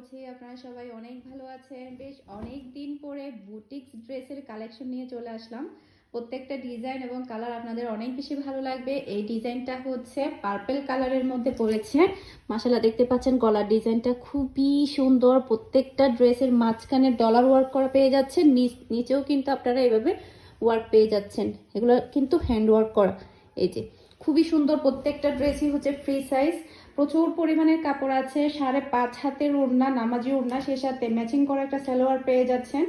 করছি আপনারা সবাই অনেক ভালো আছেন। বেশ অনেক দিন পরে বুটিক্স ড্রেসের কালেকশন নিয়ে চলে আসলাম। প্রত্যেকটা ডিজাইন এবং কালার আপনাদের অনেক বেশি ভালো লাগবে। এই ডিজাইনটা হচ্ছে পার্পেল কালারের মধ্যে পড়েছে। মাসালা দেখতে পাচ্ছেন গলার ডিজাইনটা খুবই সুন্দর। প্রত্যেকটা ড্রেসের মাঝখানে ডলার ওয়ার্ক করা পেয়ে যাচ্ছেন। নিচ- নিচেও কিন্তু আপনারা এভাবে ওয়ার্ক পেয়ে যাচ্ছেন। এগুলো কিন্তু হ্যান্ড ওয়ার্ক করা। এই যে, খুবই সুন্দর প্রত্যেকটা ড্রেসই হচ্ছে ফ্রি সাইজ প্রচুর পরিমাণের কাপড় আছে, সাড়ে পাঁচ হাতের ওড়না, নামাজি ওড়না সে সাথে ম্যাচিং করা একটা সালোয়ার পেয়ে যাচ্ছেন।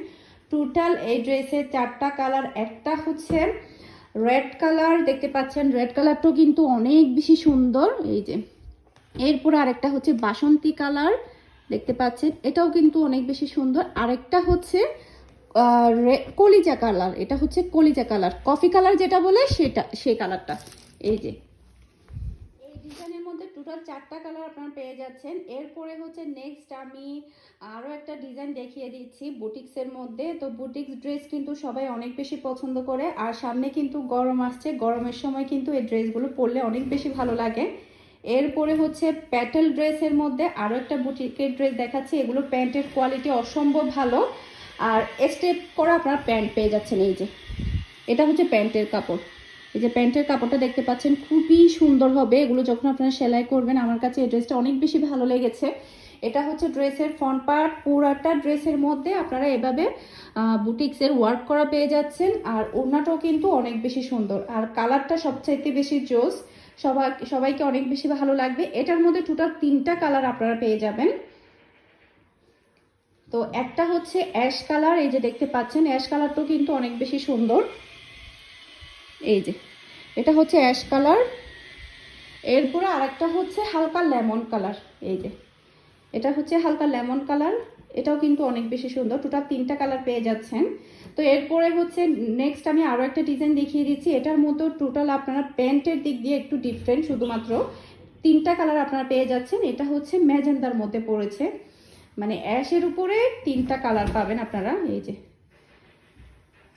টোটাল এই ড্রেসের চারটা কালার একটা হচ্ছে রেড কালার দেখতে পাচ্ছেন রেড কালারটাও কিন্তু অনেক বেশি সুন্দর। এই যে, এরপর আরেকটা হচ্ছে বাসন্তী কালার দেখতে পাচ্ছেন, এটাও কিন্তু অনেক বেশি সুন্দর। আরেকটা হচ্ছে কলিজা কালার এটা হচ্ছে কলিজা কালার কফি কালার যেটা বলে সেটা সেই কালারটা এই যে, এই ডিজাইনের টোটাল চারটা কালার আপনারা পেয়ে যাচ্ছেন। এরপরে হচ্ছে নেক্সট আমি আরও একটা ডিজাইন দেখিয়ে দিচ্ছি বুটিক্সের মধ্যে। তো বুটিক্স ড্রেস কিন্তু সবাই অনেক বেশি পছন্দ করে। আর সামনে কিন্তু গরম আসছে। গরমের সময় কিন্তু এই ড্রেসগুলো পরলে অনেক বেশি ভালো লাগে। এরপরে হচ্ছে প্যাটেল ড্রেসের মধ্যে আরও একটা বুটিকের ড্রেস দেখাচ্ছি। এগুলো প্যান্টের কোয়ালিটি অসম্ভব ভালো। আর স্টেপ করা আপনারা প্যান্ট পেয়ে যাচ্ছেন এই যে। এটা হচ্ছে প্যান্টের কাপড়। এই যে প্যান্টের কাপড়টা দেখতে পাচ্ছেন, খুবই সুন্দর হবে। এগুলো যখন আপনারা সেলাই করবেন, আমার কাছে এই ড্রেসটা অনেক বেশি ভালো লেগেছে। এটা হচ্ছে ড্রেসের ফ্রন্ট পার্ট পুরাটা ড্রেসের মধ্যে আপনারা এভাবে বুটিক্সের ওয়ার্ক করা পেয়ে যাচ্ছেন। আর ওড়নাটাও কিন্তু অনেক বেশি সুন্দর। আর কালারটা সবচাইতে বেশি জোস। সবাই সবাইকে অনেক বেশি ভালো লাগবে। এটার মধ্যে টোটাল তিনটা কালার আপনারা পেয়ে যাবেন। তো একটা হচ্ছে অ্যাশ কালার এই যে দেখতে পাচ্ছেন অ্যাশ কালারটাও কিন্তু অনেক বেশি সুন্দর। এই যে, এটা হচ্ছে অ্যাশ কালার এরপরে আরেকটা হচ্ছে হালকা লেমন কালার এই যে। এটা হচ্ছে হালকা লেমন কালার এটাও কিন্তু অনেক বেশি সুন্দর টোটাল তিনটা কালার পেয়ে যাচ্ছেন। তো এরপরে হচ্ছে নেক্সট আমি আরও একটা ডিজাইন দেখিয়ে দিচ্ছি, এটার মতো টোটাল আপনারা প্যান্টের দিক দিয়ে একটু ডিফারেন্ট শুধুমাত্র। তিনটা কালার আপনারা পেয়ে যাচ্ছেন, এটা হচ্ছে ম্যাজেন্দার মধ্যে পড়েছে। মানে অ্যাশের উপরে তিনটা কালার পাবেন আপনারা, এই যে।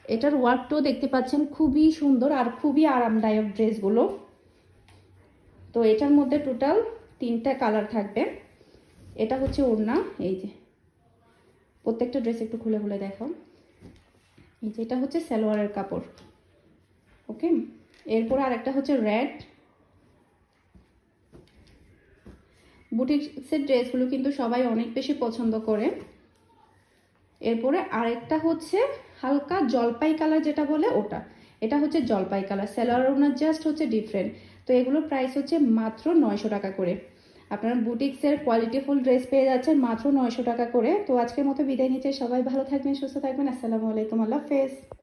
এটার ওয়ার্কটাও দেখতে পাচ্ছেন, খুবই সুন্দর আর খুবই আরামদায়ক ড্রেসগুলো। তো এটার মধ্যে টোটাল তিনটা কালার থাকবে। এটা হচ্ছে ওড়না, এই যে। প্রত্যেকটা ড্রেস একটু খুলে খুলে দেখো এই যে, এটা হচ্ছে সালোয়ারের কাপড়। ওকে? এরপর আরেকটা হচ্ছে রেড। বুটিক্সের ড্রেসগুলো কিন্তু সবাই অনেক বেশি পছন্দ করে। এরপরে আরেকটা হচ্ছে হালকা জলপাই কালার যেটা বলে ওটা। এটা হচ্ছে জলপাই কালার সেলার ওনার জাস্ট হচ্ছে ডিফারেন্ট তো এগুলোর প্রাইস হচ্ছে মাত্র নয়শো টাকা করে। আপনার বুটিক্সের কোয়ালিটিফুল ড্রেস পেয়ে যাচ্ছেন মাত্র নয়শো টাকা করে। তো আজকের মতো বিদায় নিচ্ছে। সবাই ভালো থাকবেন, সুস্থ থাকবেন। আসসালামু আলাইকুম। আল্লাহ হাফেজ।